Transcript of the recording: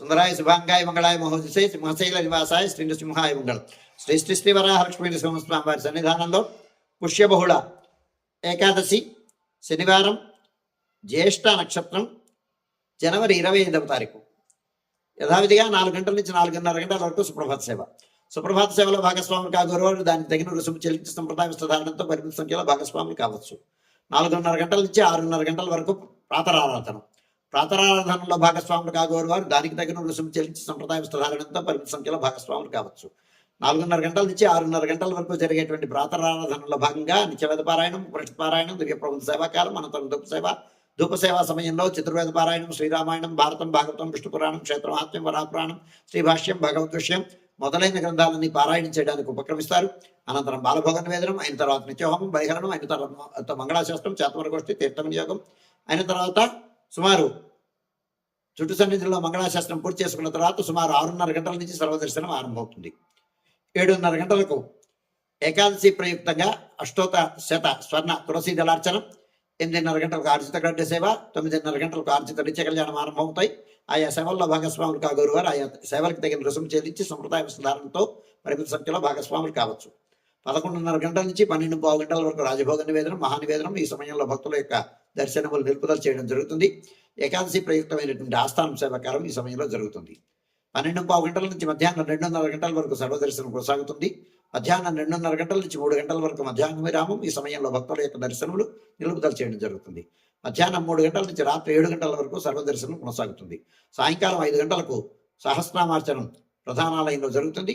సుందరాయ శుభాంగాయ మంగళాయ మహోదశే సింహశైల నివాసాయ శ్రీ నృసింహాయ మంగళం శ్రీ శ్రీ శ్రీ వరాహలక్ష్మీ నృసింహస్వామి వారి సన్నిధానంలో పుష్యబహుళ ఏకాదశి శనివారం జ్యేష్ఠ నక్షత్రం జనవరి ఇరవై ఐదవ తారీఖు యథావిధిగా నాలుగు గంటల నుంచి నాలుగున్నర గంటల వరకు సుప్రభాత సేవ సుప్రభాత సేవలో భాగస్వాములు కాగోరు దానికి తగిన రుసుము చెల్లించి సంప్రదాయ వస్త్రధారణతో పరిమిత సంఖ్యలో భాగస్వాములు కావచ్చు నాలుగున్నర గంటల నుంచి ఆరున్నర గంటల వరకు ప్రాతరారాధనం ప్రాతరారాధనలో భాగస్వాములు కాగోరు వారు. దానికి తగిన రుసుము చెల్లించి సంప్రదాయ వస్త్రధారణతో పరిమిత సంఖ్యలో భాగస్వాములు కావచ్చు. నాలుగున్నర గంటల నుంచి ఆరున్నర గంటల వరకు జరిగేటువంటి ప్రాతరారాధనలో భాగంగా నిత్యవేద పారాయణం పురుష పారాయణం దివ్య ప్రభుత్వ సేవాకాలం అనంతరం ధూప సేవ ధూప సేవా సమయంలో చతుర్వేద పారాయణం శ్రీరామాయణం భారతం భాగవతం విష్ణు పురాణం క్షేత్రమాత్మ్యం వరాపురాణం శ్రీభాష్యం భగవద్ విషయం మొదలైన గ్రంథాలన్నీ పారాయణ చేయడానికి ఉపక్రమిస్తారు. అనంతరం బాలభోగ నివేదనం అయిన తర్వాత నిత్యహోమం బలిహరణం అయిన తర్వాత మంగళాశాస్త్రం చేతమరగోష్ఠి తీర్థ వినియోగం అయిన తర్వాత సుమారు చుట్టు సన్నిధిలో మంగళాశాస్త్రం పూర్తి చేసుకున్న తర్వాత సుమారు ఆరున్నర గంటల నుంచి సర్వదర్శనం ఆరంభమవుతుంది. ఏడున్నర గంటలకు ఏకాదశి ప్రయుక్తంగా అష్టోత శత స్వర్ణ తులసి దళార్చనం ఎనిమిదిన్నర గంటలకు ఆర్జిత గడ్డ సేవ తొమ్మిదిన్నర గంటలకు ఆర్జిత నిత్య కళ్యాణం ఆరంభమవుతాయి. ఆయా సేవల్లో భాగస్వాములు కాగోరు వారు ఆయా సేవలకు తగిన రుసుము చెల్లించి సంప్రదాయ సుధారణతో పరిమిత సంఖ్యలో భాగస్వాములు కావచ్చు. పదకొండున్నర గంటల నుంచి పన్నెండు పావు గంటల వరకు రాజభోగ నివేదనం మహానివేదనం ఈ సమయంలో భక్తుల యొక్క దర్శనములు నిలుపుదల చేయడం జరుగుతుంది. ఏకాదశి ప్రయుక్తమైనటువంటి ఆస్థానం సేవాకారం ఈ సమయంలో జరుగుతుంది. పన్నెండు పావు గంటల నుంచి మధ్యాహ్నం రెండున్నర గంటల వరకు సర్వదర్శనం కొనసాగుతుంది. మధ్యాహ్నం రెండున్నర గంటల నుంచి మూడు గంటల వరకు మధ్యాహ్న విరామం ఈ సమయంలో భక్తుల యొక్క దర్శనములు నిలుపుదల చేయడం జరుగుతుంది. మధ్యాహ్నం మూడు గంటల నుంచి రాత్రి ఏడు గంటల వరకు సర్వదర్శనం కొనసాగుతుంది. సాయంకాలం ఐదు గంటలకు సహస్రామార్చనం ప్రధానాలయంలో జరుగుతుంది.